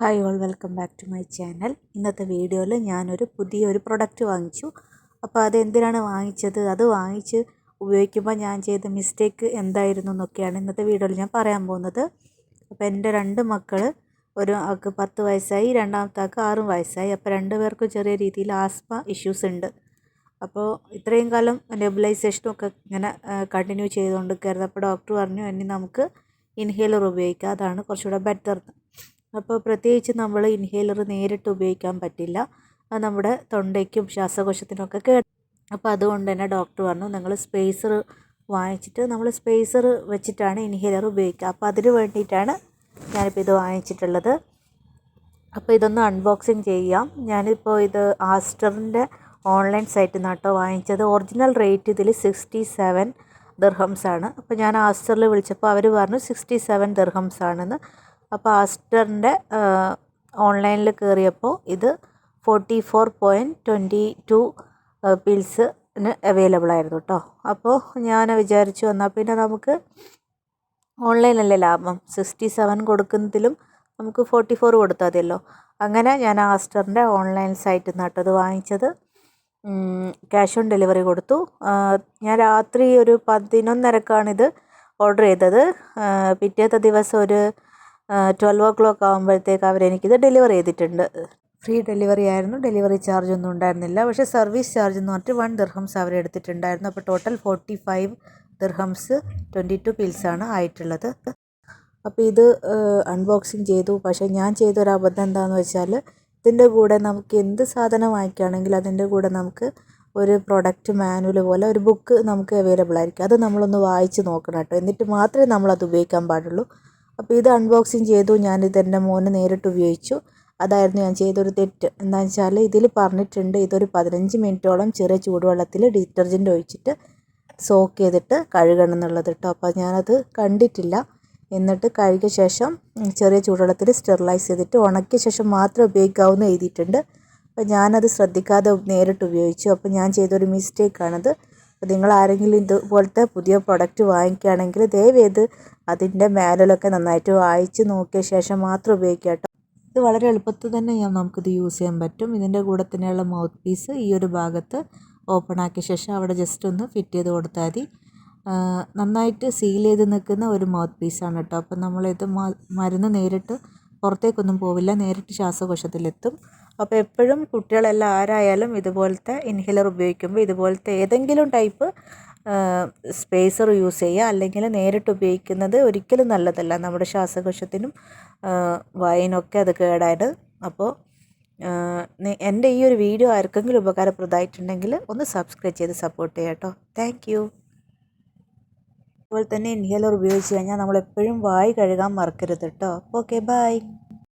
Hi all welcome back to my channel ഇന്നത്തെ വീഡിയോയിൽ ഞാനൊരു പുതിയൊരു പ്രൊഡക്റ്റ് വാങ്ങിച്ചു. അപ്പോൾ അതെന്തിനാണ് വാങ്ങിച്ചത്? അത് വാങ്ങിച്ച് ഉപയോഗിക്കുമ്പോൾ ഞാൻ ചെയ്ത മിസ്റ്റേക്ക് എന്തായിരുന്നു എന്നൊക്കെയാണ് ഇന്നത്തെ വീഡിയോയിൽ ഞാൻ പറയാൻ പോകുന്നത്. അപ്പോൾ എന്റെ രണ്ട് മക്കൾ ഒരു ആൾക്ക് പത്ത് വയസ്സായി രണ്ടാമത്തെ ആൾക്ക് ആറും വയസ്സായി. അപ്പോൾ രണ്ട് പേർക്കും ചെറിയ രീതിയിൽ ആസ്മ ഇഷ്യൂസ് ഉണ്ട്. അപ്പോൾ ഇത്രയും കാലം നെബിലൈസേഷനും ഒക്കെ ഇങ്ങനെ കണ്ടിന്യൂ ചെയ്തുകൊണ്ടിരിക്കുകയായിരുന്നു. അപ്പോൾ ഡോക്ടർ പറഞ്ഞു ഇനി നമുക്ക് ഇൻഹേലർ ഉപയോഗിക്കാം. അതാണ് കുറച്ചുകൂടെ ബെറ്റർ അപ്പോൾ പ്രത്യേകിച്ച് നമ്മൾ ഇൻഹേലർ നേരിട്ട് ഉപയോഗിക്കാൻ പറ്റില്ല. അത് നമ്മുടെ തൊണ്ടയ്ക്കും ശ്വാസകോശത്തിനൊക്കെ കേട്. അപ്പോൾ അതുകൊണ്ട് തന്നെ ഡോക്ടർ പറഞ്ഞു നിങ്ങൾ സ്പേസർ വാങ്ങിച്ചിട്ട് നമ്മൾ സ്പേസർ വെച്ചിട്ടാണ് ഇൻഹേലർ ഉപയോഗിക്കുക. അപ്പോൾ അതിന് വേണ്ടിയിട്ടാണ് ഞാനിപ്പോൾ ഇത് വാങ്ങിച്ചിട്ടുള്ളത്. അപ്പോൾ ഇതൊന്ന് അൺബോക്സിങ് ചെയ്യാം. ഞാനിപ്പോൾ ഇത് ആസ്റ്ററിന്റെ ഓൺലൈൻ സൈറ്റിൽ നിന്നാട്ടോ വാങ്ങിച്ചത്. ഒറിജിനൽ റേറ്റ് ഇതിൽ സിക്സ്റ്റി സെവൻ ദിർഹംസ് ആണ്. അപ്പോൾ ഞാൻ ആസ്റ്ററിൽ വിളിച്ചപ്പോൾ അവർ പറഞ്ഞു സിക്സ്റ്റി സെവൻ ദിർഹംസ് ആണെന്ന്. അപ്പോൾ ആസ്റ്ററിന്റെ ഓൺലൈനിൽ കയറിയപ്പോൾ ഇത് forty four point twenty two പിൽസിന് available ആയിരുന്നു കേട്ടോ അപ്പോൾ ഞാൻ വിചാരിച്ചു എന്നാൽ പിന്നെ നമുക്ക് ഓൺലൈനല്ലേ ലാഭം. സിക്സ്റ്റി സെവൻ കൊടുക്കുന്നതിലും നമുക്ക് ഫോർട്ടി ഫോർ കൊടുത്താൽ മതിയല്ലോ. അങ്ങനെ ഞാൻ ആസ്റ്ററിന്റെ ഓൺലൈൻ സൈറ്റിൽ നിന്നാട്ടോ അത് വാങ്ങിച്ചത്. ക്യാഷ് ഓൺ ഡെലിവറി കൊടുത്തു. ഞാൻ രാത്രി ഒരു പതിനൊന്നരക്കാണിത് ഓർഡർ ചെയ്തത്. പിറ്റേത്തെ ദിവസം ഒരു ട്വൽവ് ഓ ക്ലോക്ക് ആകുമ്പോഴത്തേക്ക് അവരെനിക്കിത് ഡെലിവർ ചെയ്തിട്ടുണ്ട്. ഫ്രീ ഡെലിവറി ആയിരുന്നു. ഡെലിവറി ചാർജ് ഒന്നും ഉണ്ടായിരുന്നില്ല. പക്ഷേ സർവീസ് ചാർജ് എന്ന് പറഞ്ഞിട്ട് വൺ ദിർഹംസ് അവർ എടുത്തിട്ടുണ്ടായിരുന്നു. അപ്പോൾ total forty five dirhams twenty two പിൽസാണ് ആയിട്ടുള്ളത്. അപ്പോൾ ഇത് അൺബോക്സിങ് ചെയ്തു. പക്ഷേ ഞാൻ ചെയ്തൊരു അബദ്ധം എന്താണെന്ന് വെച്ചാൽ ഇതിന്റെ കൂടെ നമുക്ക് എന്ത് സാധനം വാങ്ങിക്കുകയാണെങ്കിൽ അതിന്റെ കൂടെ നമുക്ക് ഒരു പ്രൊഡക്റ്റ് മാനുവൽ പോലെ ഒരു ബുക്ക് നമുക്ക് അവൈലബിൾ ആയിരിക്കും. അത് നമ്മളൊന്ന് വായിച്ച് നോക്കണം കേട്ടോ. എന്നിട്ട് മാത്രമേ നമ്മളത് ഉപയോഗിക്കാൻ പാടുള്ളൂ. അപ്പോൾ ഇത് അൺബോക്സിങ് ചെയ്തു. ഞാനിത് എന്റെ മോന് നേരിട്ട് ഉപയോഗിച്ചു. അതായിരുന്നു ഞാൻ ചെയ്തൊരു തെറ്റ്. എന്താണെന്ന് വെച്ചാൽ ഇതിൽ പറഞ്ഞിട്ടുണ്ട് ഇതൊരു പതിനഞ്ച് മിനിറ്റോളം ചെറിയ ചൂടുവെള്ളത്തിൽ ഡിറ്റർജന്റ് ഒഴിച്ചിട്ട് സോക്ക് ചെയ്തിട്ട് കഴുകണം എന്നുള്ളത് കേട്ടോ അപ്പോൾ ഞാനത് കണ്ടിട്ടില്ല. എന്നിട്ട് കഴുകിയ ശേഷം ചെറിയ ചൂടുവെള്ളത്തിൽ സ്റ്റെറിലൈസ് ചെയ്തിട്ട് ഉണക്കിയ ശേഷം മാത്രം ഉപയോഗിക്കാവുന്ന എഴുതിയിട്ടുണ്ട്. അപ്പോൾ ഞാനത് ശ്രദ്ധിക്കാതെ നേരിട്ട് ഉപയോഗിച്ചു. അപ്പോൾ ഞാൻ ചെയ്തൊരു മിസ്റ്റേക്കാണത് അപ്പോൾ നിങ്ങൾ ആരെങ്കിലും ഇതുപോലത്തെ പുതിയ പ്രൊഡക്റ്റ് വാങ്ങിക്കുകയാണെങ്കിൽ ദയവേത് അതിന്റെ മാനുവലൊക്കെ നന്നായിട്ട് വായിച്ച് നോക്കിയ ശേഷം മാത്രം ഉപയോഗിക്കുക കേട്ടോ. ഇത് വളരെ എളുപ്പത്തിൽ തന്നെ ഞാൻ നമുക്കിത് യൂസ് ചെയ്യാൻ പറ്റും. ഇതിന്റെ കൂടെ തന്നെയുള്ള മൗത്ത് പീസ് ഈ ഒരു ഭാഗത്ത് ഓപ്പൺ ആക്കിയ ശേഷം അവിടെ ജസ്റ്റ് ഒന്ന് ഫിറ്റ് ചെയ്ത് കൊടുത്താൽ മതി. നന്നായിട്ട് സീൽ ചെയ്ത് നിൽക്കുന്ന ഒരു മൗത്ത് പീസാണ് കേട്ടോ. അപ്പം നമ്മളിത് മരുന്ന് നേരിട്ട് പുറത്തേക്കൊന്നും പോവില്ല. നേരിട്ട് ശ്വാസകോശത്തിലെത്തും. അപ്പോൾ എപ്പോഴും കുട്ടികളെല്ലാം ആരായാലും ഇതുപോലത്തെ ഇൻഹേലർ ഉപയോഗിക്കുമ്പോൾ ഇതുപോലത്തെ ഏതെങ്കിലും ടൈപ്പ് സ്പേസർ യൂസ് ചെയ്യുക. അല്ലെങ്കിൽ നേരിട്ട് ഉപയോഗിക്കുന്നത് ഒരിക്കലും നല്ലതല്ല. നമ്മുടെ ശ്വാസകോശത്തിനും വായനൊക്കെ അത് കേടായത്. അപ്പോൾ എന്റെ ഈ ഒരു വീഡിയോ ആർക്കെങ്കിലും ഉപകാരപ്രദമായിട്ടുണ്ടെങ്കിൽ ഒന്ന് സബ്സ്ക്രൈബ് ചെയ്ത് സപ്പോർട്ട് ചെയ്യാം കേട്ടോ താങ്ക് അതുപോലെ തന്നെ ഇൻഹേലർ ഉപയോഗിച്ച് കഴിഞ്ഞാൽ നമ്മളെപ്പോഴും വായി കഴുകാൻ മറക്കരുത് കേട്ടോ. Okay bye